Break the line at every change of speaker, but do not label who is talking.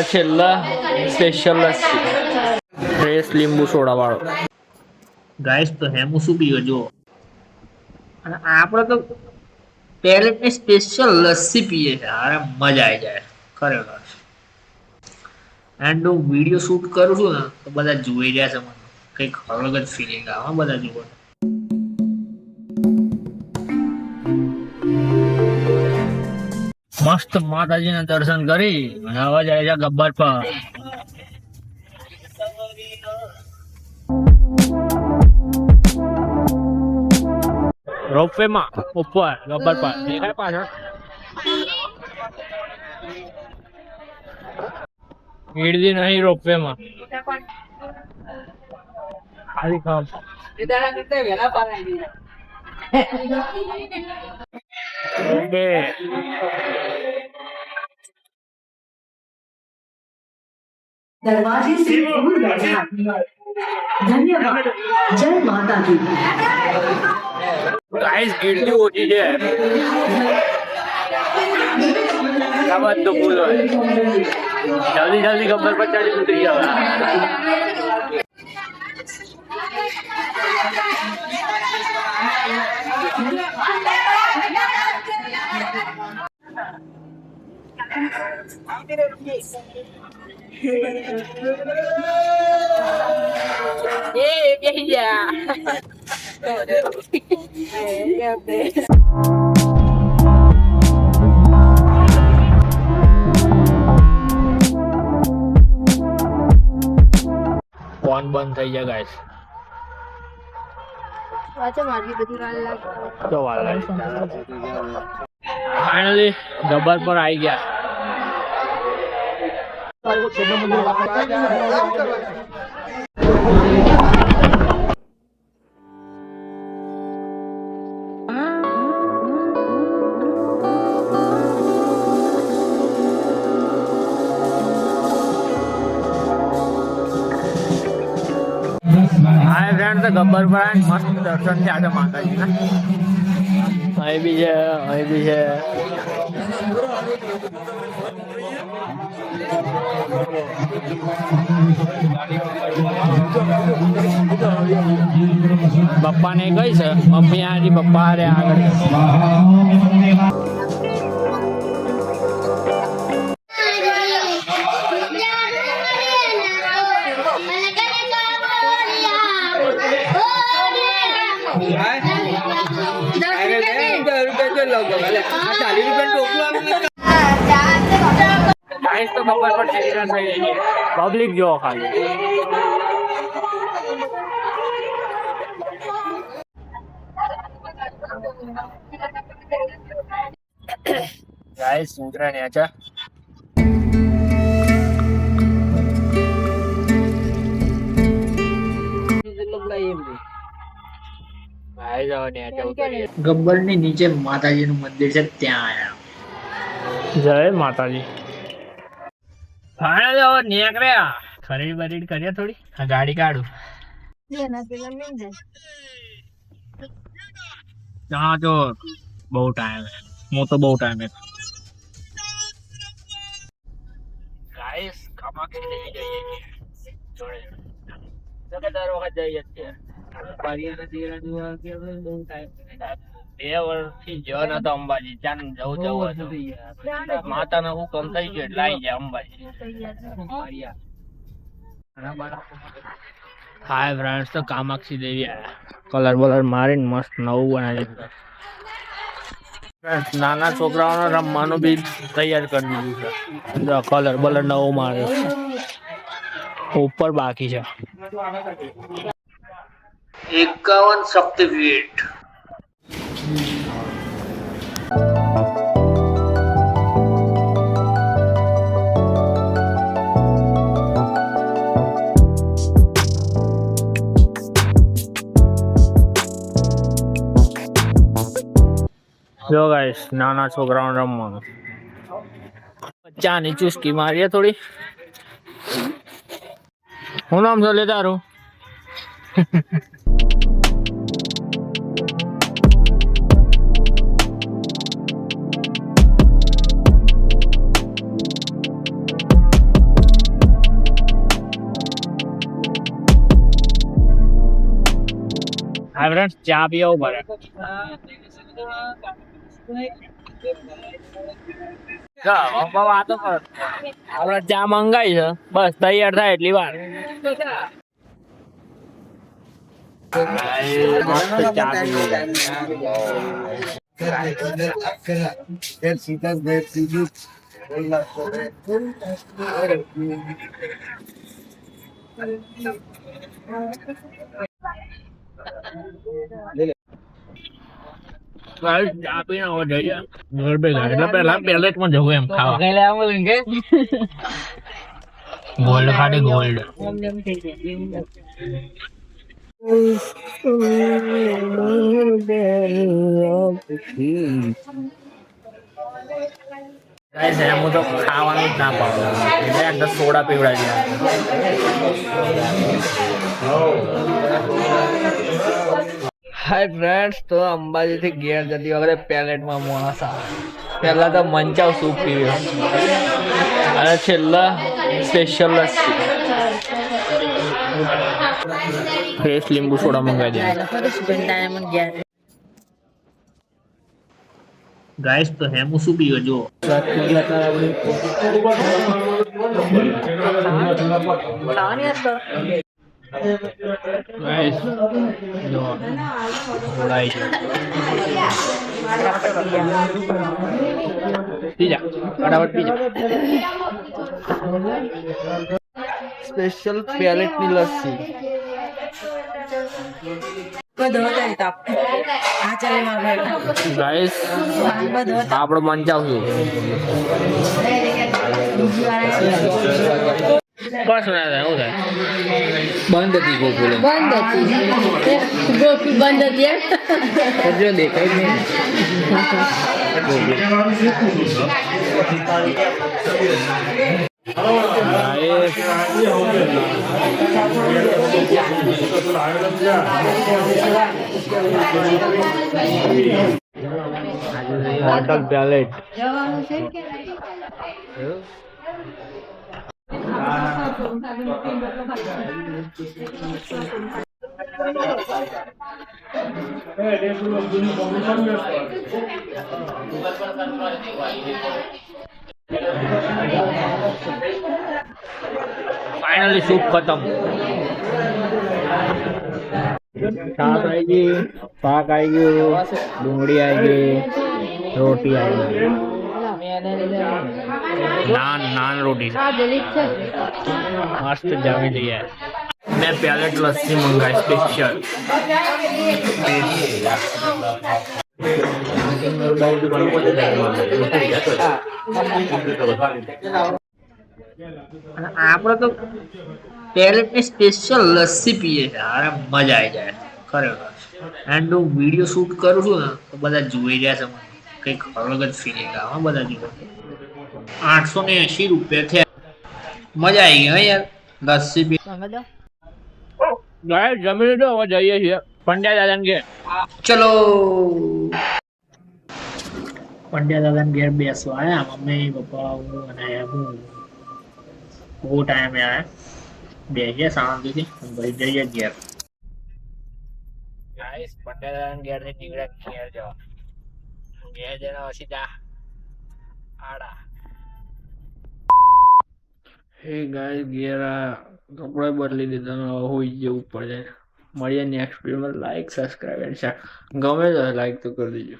છેલ્લા special fresh લીંબુ soda વાળો ગાઈસ તો હેમુ શું પીવે જો અને આપણે તો પેરેટની સ્પેશિયલ લસ્સી પીએ છે અરે મજા આવી જાય. ખરેખર. એન્ડ હું વીડિયો શૂટ કરું છું ને, તો બધા જોઈ રહ્યા છે મને. કંઈક અલગ જ ફિલિંગ આવે. બધા જુઓ. મસ્ત માતાજીના દર્શન કરી અને જાય છે ગબ્બર પર. રોપવે માં ઉપર, ગબ્બર પર. દેખાય પાછળ? ઈડદી નહીં રોપવે માં ખાલી ખામ. બે
दरवाजे से दूर बैठा धन्यवाद जय माता की
गाइस गिरती होती है खबर तो पूरा है जल्दी जल्दी खबर पर चढ़ उतरी है ચડી ઉતરી જાવ ફોન બંધ થઈ જાય ગાઈસ
પાછા મારી બધી વાર લાગે
તો વાર ફાઇનલી ગબ્બર પર આવી ગયા હાય ફ્રેન્ડ તો ગબ્બર પર આવીને મસ્ત દર્શન થયા છે માતાજીના અહીં બી છે અહીં બી છે પપ્પાને છે મમ્મી આજે પપ્પા હારે આગળ. ગાઈસ તો ગબ્બર પર ટેલિગ્રામ થઈ ગઈ છે પબ્લિક જો ખાલી ગાઈસ ઉતરા ને ગબ્બરની નીચે માતાજી નું મંદિર છે ત્યાં આવ્યા જય માતાજી. ફાઇનલ હવે નીકળ્યા. ખરીદ બરીડ કરીએ થોડી? આ ગાડી કાઢું. ત્યાં જો બહુ ટાઈમ હું તો બહુ ટાઈમ ગાઈસ કમા કે લઈ જઈએ જોડે. દર વખત જઈએ છીએ. બે વર્ષથી જ નતો અંબાજી ત્યાં જવું જવું હતું. માતાનો હુકમ થઈ ગયો એટલે આવી ગયા અંબાજી. હાય ફ્રેન્ડ્સ તો કામાક્ષી દેવી કલર બલર મારીને મસ્ત નવું બનાવી દીધું. નાના છોકરાઓને રમવાનું બી તૈયાર કરી દીધું છે. કલર બલર નવું માર્યો ઉપર બાકી છે. એકાવન શક્તિપીઠ જો ગાઈસ નાના છોકરાઓને રમવાનું. ચાની ચુસ્કી મારીએ થોડી. હું નામ છો લે તારું ફ્રેન્ડ ચા પીવા કર. આપણે ચા મંગાવી છે. બસ તૈયાર થાય એટલી વાર. ગોલ્ડ ખાડી ગોલ્ડ. ગાઈસ એમ હું તો ખાવાનું જ ના પાડું. એટલે અંદર સોડા પીવડાવી હાય ફ્રેન્ડ્સ તો અંબાજીથી ઘેર જતી વખતે પેલેટમાં મોણસ આવે પહેલા તો મંચાવ સૂપ પીવ્યો અને છેલ્લા સ્પેશિયલ લસ્સી ફ્રેશ લીંબુ સોડા મંગાવી દે ગાઈસ તો હેમુ શું પીવે જો ગાઈસ જો ઓળાઈ છે પી જા ફટાફટ પી જા સ્પેશિયલ પેલેટની લસ્સી ગાઈસ આપણો મંચાવશું કશું ના થાય શું થાય. બંધ હતી ગોકુલ
બંધ હતી. ગોપી બંધ હતી એમ?
જો દેખાય જ નહીં. હોટલ પેલેટ
જવાનું છે કે
ફાઇનલી સૂપ ખતમ શાક આવી ગઈ શાક આવી ગયું, ડુંગળી આવી ગઈ, રોટી આવી ગઈ. નાન નાન રોટી. મસ્ત જમી લઈએ. મેં પેલેટ લસ્સી મંગાવી સ્પેશિયલ આપણે તો પેલેટની સ્પેશિયલ લસ્સી પીએ છે અરે મજા આવી જાય. ખરેખર. એન્ડ હું વીડિયો શૂટ કરું છું ને, તો બધા જોઈ રહ્યા છે કંઈક અલગ જ ફિલિંગ આવે બધા દિવસ. આઠસો ને એસી રૂપિયા થયા. મજા આવી ગઈ યાર. લસ્સી પી ગાય જમી લીધો? હવે જઈએ છીએ. પંડ્યા દાદાને ઘેર. ચલો. પંડ્યા દાદાને ઘેર બેસવા આવ્યા મમ્મી પપ્પા હું અને હું. બહુ ટાઈમે આવ્યા બેસીએ શાંતિથી ભાઈ જઈએ ઘેર. ગાઈસ પંડ્યા દાદાને ઘેરથી નીકળ્યા ઘેર જવા. પછી જા આડા હે ગાય ગેરા કપડા બદલી દીધા હોઈ જવું પડે મળીએ નેક્સ્ટ વિડીયોમાં લાઈક સબસ્ક્રાઈબ એન્ડ શેર ગમે તો લાઈક તો કરી દેજો